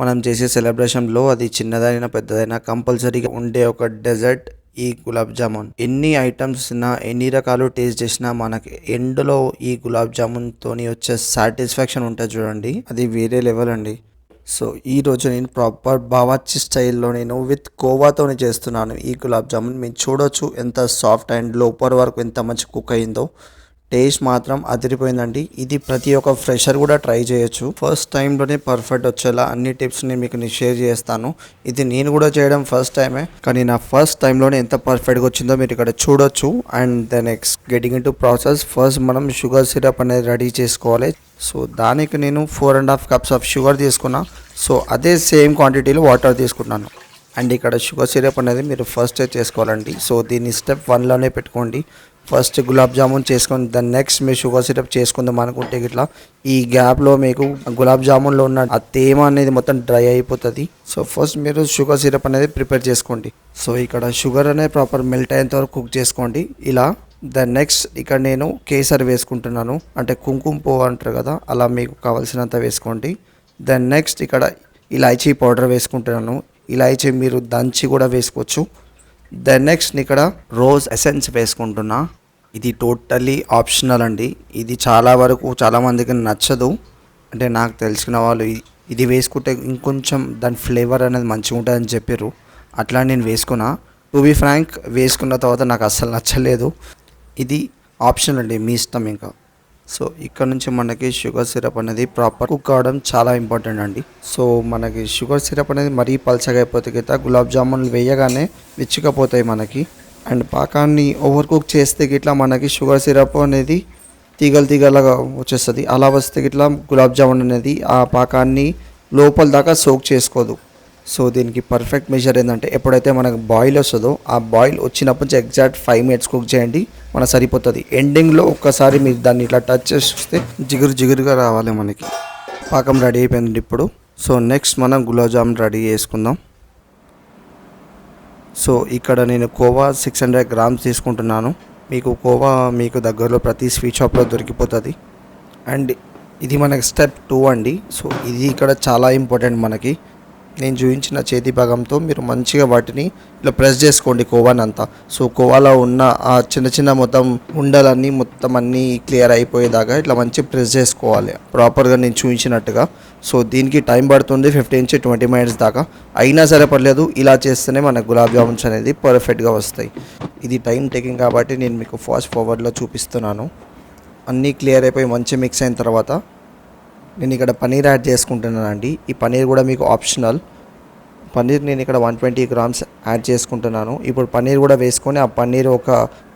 మనం చేసే సెలబ్రేషన్లో అది చిన్నదైనా పెద్దదైనా కంపల్సరీగా ఉండే ఒక డెజర్ట్ ఈ గులాబ్ జామున్. ఎన్ని ఐటమ్స్ ఉన్నా ఎన్ని రకాలు టేస్ట్ చేసినా మనకి ఎండ్లో ఈ గులాబ్ జామున్ తోని వచ్చే సాటిస్ఫాక్షన్ ఉంటుంది చూడండి. అది వేరే లెవెల్ అండి. సో ఈ రోజు నేను ప్రాపర్ బావాచి స్టైల్లో నేను విత్ కోవాతోని చేస్తున్నాను ఈ గులాబ్ జామున్. మీరు చూడొచ్చు ఎంత సాఫ్ట్ అండ్ లోపర్ వరకు ఎంత మంచి కుక్ అయిందో. టేస్ట్ మాత్రం అదిరిపోయిందండి. ఇది ప్రతి ఒక్క ఫ్రెషర్ కూడా ట్రై చేయొచ్చు. ఫస్ట్ టైంలోనే పర్ఫెక్ట్ వచ్చేలా అన్ని టిప్స్ నేను మీకు నేను షేర్ చేస్తాను. ఇది నేను కూడా చేయడం ఫస్ట్ టైమే కానీ నా ఫస్ట్ టైంలోనే ఎంత పర్ఫెక్ట్గా వచ్చిందో మీరు ఇక్కడ చూడొచ్చు. And the next getting into process first మనం షుగర్ సిరప్ అనేది రెడీ చేసుకోవాలి. సో దానికి నేను four and half cups of sugar తీసుకున్నా. సో అదే సేమ్ క్వాంటిటీలో వాటర్ తీసుకున్నాను. అండ్ ఇక్కడ షుగర్ సిరప్ అనేది మీరు ఫస్ట్ చేసుకోవాలండి. సో దీన్ని స్టెప్ వన్లోనే పెట్టుకోండి. ఫస్ట్ గులాబ్ జామున్ చేసుకొని దాని నెక్స్ట్ మీరు షుగర్ సిరప్ చేసుకుందాం అనుకుంటే ఇట్లా ఈ గ్యాప్లో మీకు గులాబ్ జామున్లో ఉన్న ఆ తేమ అనేది మొత్తం డ్రై అయిపోతుంది. సో ఫస్ట్ మీరు షుగర్ సిరప్ అనేది ప్రిపేర్ చేసుకోండి. సో ఇక్కడ షుగర్ అనేది ప్రాపర్ మెల్ట్ అయ్యేంత వరకు కుక్ చేసుకోండి. ఇలా దాని నెక్స్ట్ ఇక్కడ నేను కేసర్ వేసుకుంటున్నాను. అంటే కుంకుమ పువ్వు అంటారు కదా అలా మీకు కావాల్సినంత వేసుకోండి. దాని నెక్స్ట్ ఇక్కడ ఇలాచీ పౌడర్ వేసుకుంటున్నాను. ఇలాచీ మీరు దంచి కూడా వేసుకోవచ్చు. దెన్ నెక్స్ట్ ఇక్కడ రోజ్ ఎసెన్స్ వేసుకుంటున్నా. ఇది టోటలీ ఆప్షనల్ అండి. ఇది చాలా వరకు చాలామందికి నచ్చదు. అంటే నాకు తెలిసిన వాళ్ళు ఇది వేసుకుంటే ఇంకొంచెం దాని ఫ్లేవర్ అనేది మంచిగా ఉంటుందని చెప్పారు అట్లా నేను వేసుకున్నా. టు బి ఫ్రాంక్ వేసుకున్న తర్వాత నాకు అస్సలు నచ్చలేదు. ఇది ఆప్షన్ అండి మీ ఇష్టం ఇంకా. సో ఇక్కడ నుంచి మనకి షుగర్ సిరప్ అనేది ప్రాపర్ కుక్ అవడం చాలా ఇంపార్టెంట్ అండి. సో మనకి షుగర్ సిరప్ అనేది మరీ పల్చగా అయిపోతే గిట్ట గులాబ్ జామున్లు వేయగానే విచ్చుకపోతాయి మనకి. అండ్ పాకాన్ని ఓవర్ కుక్ చేస్తే గిట్లా మనకి షుగర్ సిరప్ అనేది తీగలు తీగలుగా వచ్చేస్తుంది. అలా వస్తే గిట్లా గులాబ్ జామున్ అనేది ఆ పాకాన్ని లోపల దాకా సోక్ చేసుకోదు. సో దీనికి పర్ఫెక్ట్ మెజర్ ఏంటంటే ఎప్పుడైతే మనకు బాయిల్ వస్తుందో ఆ బాయిల్ వచ్చినప్పటి నుంచి ఎగ్జాక్ట్ ఫైవ్ మినిట్స్ కుక్ చేయండి మన సరిపోతుంది. ఎండింగ్లో ఒక్కసారి మీరు దాన్ని ఇట్లా టచ్ చేస్తే జిగురు జిగురుగా రావాలి మనకి. పాకం రెడీ అయిపోయింది ఇప్పుడు. సో నెక్స్ట్ మనం గులాబ్ జామున్ రెడీ చేసుకుందాం. సో ఇక్కడ నేను కోవా సిక్స్ హండ్రెడ్ గ్రామ్స్ తీసుకుంటున్నాను. మీకు కోవా మీకు దగ్గరలో ప్రతి స్వీట్ షాప్లో దొరికిపోతుంది. అండ్ ఇది మనకి స్టెప్ టూ అండి. సో ఇది ఇక్కడ చాలా ఇంపార్టెంట్ మనకి. నేను చూపించిన చేతి భాగంతో మీరు మంచిగా వాటిని ఇలా ప్రెస్ చేసుకోండి కోవాని అంతా. సో కోవాలో ఉన్న ఆ చిన్న చిన్న మొత్తం ఉండలన్నీ మొత్తం అన్నీ క్లియర్ అయిపోయేదాకా ఇట్లా మంచి ప్రెస్ చేసుకోవాలి. ప్రాపర్గా నేను చూపించినట్టుగా. సో దీనికి టైం పడుతుంది ఫిఫ్టీన్ నుంచి ట్వంటీ మినిట్స్ దాకా. అయినా సరే పర్లేదు ఇలా చేస్తేనే మన గులాబ్ జామున్స్ అనేది పర్ఫెక్ట్గా వస్తాయి. ఇది టైం టేకింగ్ కాబట్టి నేను మీకు ఫాస్ట్ ఫార్వర్డ్లో చూపిస్తున్నాను. అన్నీ క్లియర్ అయిపోయి మంచి మిక్స్ అయిన తర్వాత నేను ఇక్కడ పనీర్ యాడ్ చేసుకుంటున్నానండి ఈ పనీర్ కూడా మీకు ఆప్షనల్. పన్నీర్ నేను ఇక్కడ వన్ ట్వంటీ గ్రామ్స్ యాడ్ చేసుకుంటున్నాను. ఇప్పుడు పన్నీర్ కూడా వేసుకొని ఆ పన్నీర్ ఒక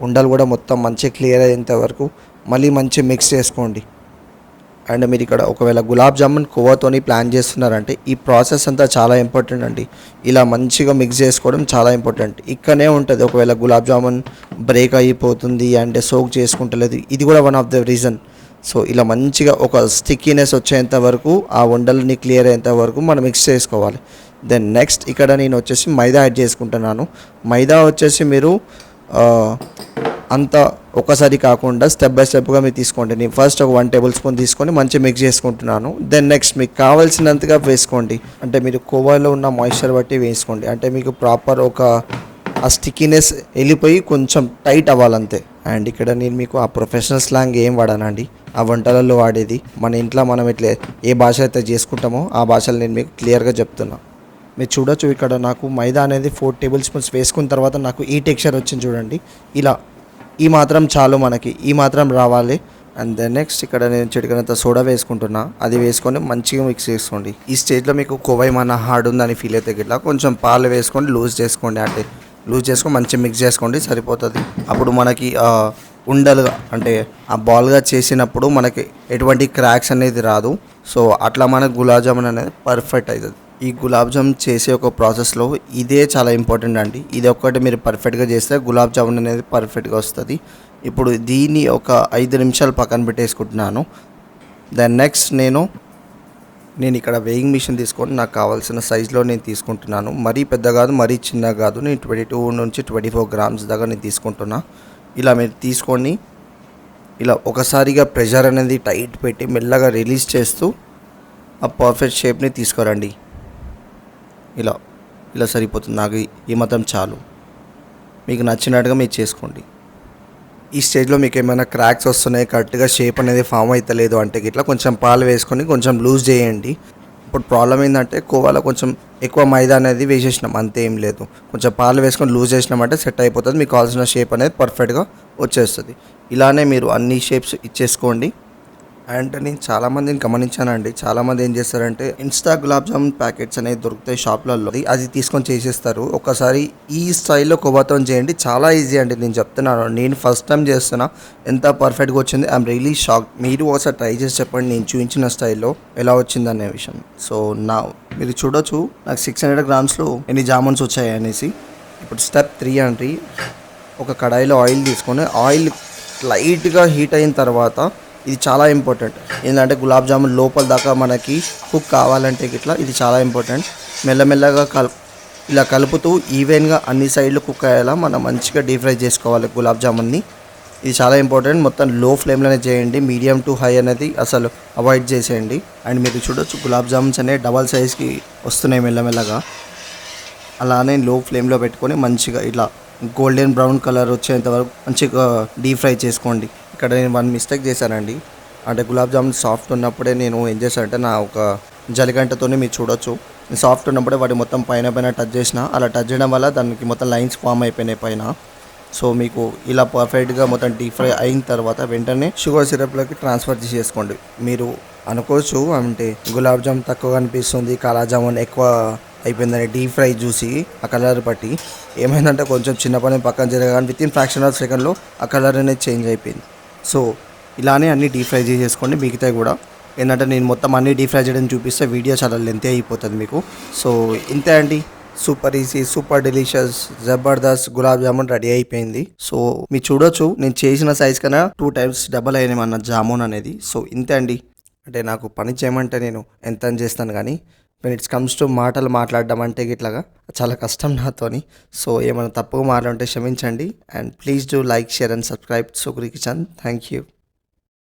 ఉండలు కూడా మొత్తం మంచిగా క్లియర్ అయ్యేంత వరకు మళ్ళీ మంచి మిక్స్ చేసుకోండి. అండ్ మీరు ఇక్కడ ఒకవేళ గులాబ్ జామున్ కోవాతోని ప్లాన్ చేస్తున్నారంటే ఈ ప్రాసెస్ అంతా చాలా ఇంపార్టెంట్ అండి. ఇలా మంచిగా మిక్స్ చేసుకోవడం చాలా ఇంపార్టెంట్. ఇక్కడనే ఉంటుంది. ఒకవేళ గులాబ్ జామున్ బ్రేక్ అయిపోతుంది అండ్ సోక్ చేసుకుంటలేదు. ఇది కూడా one of the reason. So ఇలా మంచిగా ఒక స్టిక్కీనెస్ వచ్చేంత వరకు ఆ ఉండలని క్లియర్ అయ్యేంత వరకు మనం మిక్స్ చేసుకోవాలి. దెన్ నెక్స్ట్ ఇక్కడ నేను వచ్చేసి మైదా యాడ్ చేసుకుంటున్నాను. మైదా వచ్చేసి మీరు అంత ఒకసారి కాకుండా స్టెప్ బై స్టెప్గా మీరు తీసుకోండి. నేను ఫస్ట్ ఒక వన్ టేబుల్ స్పూన్ తీసుకొని మంచిగా మిక్స్ చేసుకుంటున్నాను. దెన్ నెక్స్ట్ మీకు కావాల్సినంతగా వేసుకోండి. అంటే మీరు కోవాలో ఉన్న మాయిశ్చర్ బట్టి వేసుకోండి. అంటే మీకు ప్రాపర్ ఒక ఆ స్టిక్కీనెస్ వెళ్ళిపోయి కొంచెం టైట్ అవ్వాలంతే. అండ్ ఇక్కడ నేను మీకు ఆ ప్రొఫెషనల్ స్లాంగ్ ఏం వాడానండి. ఆ వంటలలో వాడేది. మన ఇంట్లో మనం ఇట్లా ఏ భాష అయితే చేసుకుంటామో ఆ భాషలు నేను మీకు క్లియర్గా చెప్తున్నా. మీరు చూడొచ్చు ఇక్కడ నాకు మైదా అనేది ఫోర్ టేబుల్ స్పూన్స్ వేసుకున్న తర్వాత నాకు ఈ టెక్స్చర్ వచ్చింది చూడండి. ఇలా. ఈ మాత్రం చాలు మనకి. ఈ మాత్రం రావాలి. అండ్ దెన్ నెక్స్ట్ ఇక్కడ నేను చిటికనంత సోడా వేసుకుంటున్నా. అది వేసుకొని మంచిగా మిక్స్ చేసుకోండి. ఈ స్టేజ్లో మీకు కొవ్వై మన హార్డ్ ఉందని ఫీల్ అయితే గిట్లా కొంచెం పాలు వేసుకొని లూజ్ చేసుకోండి. అంటే లూజ్ చేసుకొని మంచిగా మిక్స్ చేసుకోండి సరిపోతుంది. అప్పుడు మనకి ఉండలుగా అంటే ఆ బాల్గా చేసినప్పుడు మనకి ఎటువంటి క్రాక్స్ అనేది రాదు. సో అట్లా మనకు గులాబ్ జామున్ అనేది పర్ఫెక్ట్ అవుతుంది ఈ గులాబ్ జామ్ చేసే ఒక ప్రాసెస్లో ఇదే చాలా ఇంపార్టెంట్ అండి. ఇది ఒక్కటి మీరు పర్ఫెక్ట్గా చేస్తే గులాబ్ జామున్ అనేది పర్ఫెక్ట్గా వస్తుంది. ఇప్పుడు దీన్ని ఒక ఐదు నిమిషాలు పక్కన పెట్టేసుకుంటున్నాను. దెన్ నెక్స్ట్ నేను నేను ఇక్కడ వెయింగ్ మిషన్ తీసుకొని నాకు కావాల్సిన సైజులో నేను తీసుకుంటున్నాను. మరీ పెద్ద కాదు మరీ చిన్న కాదు. నేను ట్వంటీ టూ నుంచి ట్వంటీ ఫోర్ గ్రామ్స్ దాకా నేను తీసుకుంటున్నా. ఇలా మీరు తీసుకొని ఇలా ఒకసారిగా ప్రెషర్ అనేది టైట్ పెట్టి మెల్లగా రిలీజ్ చేస్తూ ఆ పర్ఫెక్ట్ షేప్ని తీసుకురండి. ఇలా ఇలా సరిపోతుంది. నాకు ఈ- మతం చాలు. మీకు నచ్చినట్టుగా మీరు చేసుకోండి. ఈ స్టేజ్లో మీకు ఏమైనా క్రాక్స్ వస్తున్నాయి కరెక్ట్గా షేప్ అనేది ఫామ్ అవుతలేదు అంటే ఇట్లా కొంచెం పాలు వేసుకొని కొంచెం లూజ్ చేయండి. ఇప్పుడు ప్రాబ్లం ఏంటంటే కోవాలో కొంచెం ఎక్కువ మైదా అనేది వేసేసినాం అంతే ఏం లేదు. కొంచెం పాలు వేసుకొని లూజ్ చేసినామంటే సెట్ అయిపోతుంది మీకు కావాల్సిన షేప్ అనేది పర్ఫెక్ట్గా వచ్చేస్తుంది. ఇలానే మీరు అన్ని షేప్స్ ఇచ్చేసుకోండి. అండ్ నేను చాలామందిని గమనించానండి. చాలామంది ఏం చేస్తారంటే ఇన్స్టా గులాబ్ జామున్ ప్యాకెట్స్ అనేవి దొరుకుతాయి షాప్లలో. అది తీసుకొని చేసేస్తారు. ఒకసారి ఈ స్టైల్లో కొవ్వతం చేయండి. చాలా ఈజీ అండి. నేను చెప్తున్నాను. నేను ఫస్ట్ టైం చేస్తున్నా. ఎంత పర్ఫెక్ట్గా వచ్చింది. ఐఎమ్ రియలీ షాక్ మీరు ఒకసారి ట్రై చేసి చెప్పండి. నేను చూపించిన స్టైల్లో ఎలా వచ్చింది అనే విషయం. సో నా మీరు చూడొచ్చు. నాకు సిక్స్ హండ్రెడ్ గ్రామ్స్లో ఎన్ని జామున్స్ వచ్చాయి అనేసి. ఇప్పుడు స్టెప్ త్రీ అండి. ఒక కడాయిలో ఆయిల్ తీసుకొని ఆయిల్ లైట్గా హీట్ అయిన తర్వాత ఇది చాలా ఇంపార్టెంట్ ఏంటంటే గులాబ్ జామున్ లోపల దాకా మనకి కుక్ కావాలంటే ఇట్లా ఇది చాలా ఇంపార్టెంట్ మెల్లమెల్లగా కల్ ఇలా కలుపుతూ ఈవెన్గా అన్ని సైడ్లు కుక్ అయ్యేలా మనం మంచిగా డీప్ ఫ్రై చేసుకోవాలి గులాబ్ జామున్ని. ఇది చాలా ఇంపార్టెంట్ మొత్తం లో ఫ్లేమ్లోనే చేయండి. మీడియం టు హై అనేది అసలు అవాయిడ్ చేసేయండి. అండ్ మీరు చూడొచ్చు గులాబ్ జామున్స్ అనేవి డబల్ సైజ్కి వస్తున్నాయి మెల్లమెల్లగా. అలానే లో ఫ్లేమ్లో పెట్టుకొని మంచిగా ఇట్లా గోల్డెన్ బ్రౌన్ కలర్ వచ్చేంత వరకు మంచిగా డీప్ ఫ్రై చేసుకోండి. ఇక్కడ నేను వన్ మిస్టేక్ చేశానండి. అంటే గులాబ్ జామున్ సాఫ్ట్ ఉన్నప్పుడే నేను ఏం చేశానంటే నా ఒక జలిగంటతోనే మీరు చూడొచ్చు. సాఫ్ట్ ఉన్నప్పుడే వాటి మొత్తం పైన పైన టచ్ చేసిన. అలా టచ్ చేయడం వల్ల దానికి మొత్తం లైన్స్ ఫామ్ అయిపోయినాయి పైన. సో మీకు ఇలా పర్ఫెక్ట్గా మొత్తం డీప్ ఫ్రై అయిన తర్వాత వెంటనే షుగర్ సిరప్లోకి ట్రాన్స్ఫర్ చేసేసుకోండి మీరు అనుకోవచ్చు అంటే గులాబ్ జామ్ తక్కువ అనిపిస్తుంది కాలా జామున్ ఎక్కువ అయిపోయిందని డీప్ ఫ్రై చూసి ఆ కలర్ బట్టి. ఏమైందంటే కొంచెం చిన్న పని పక్కన జరగగానే విత్ ఇన్ ఫ్రాక్షన్ ఆఫ్ సెకండ్లో ఆ కలర్ అనేది చేంజ్ అయిపోయింది. సో ఇలానే అన్ని డీప్ ఫ్రై చేసేసుకోండి మిగతా కూడా. ఏంటంటే నేను మొత్తం అన్ని డీప్ ఫ్రై చేయడం చూపిస్తే వీడియో చాలా లెంత్ అయిపోతుంది మీకు. సో ఇంతే అండి. సూపర్ ఈజీ సూపర్ డెలిషియస్ జబర్దస్త్ గులాబ్ జామున్ రెడీ అయిపోయింది. సో మీరు చూడొచ్చు నేను చేసిన సైజ్ కన్నా టూ టైమ్స్ డబల్ అయినాయి మన జామున్ అనేది. సో ఇంతే అండి. అంటే నాకు పని చేయమంటే నేను ఎంత అని చేస్తాను కానీ వెన్ ఇట్స్ కమ్స్ టు మాటలు మాట్లాడడం అంటే ఇట్లాగా చాలా కష్టం నాతోని. సో ఏమైనా తప్పుగా మాట్లాడుంటే క్షమించండి. And please do like share and subscribe Sugri kitchen thank you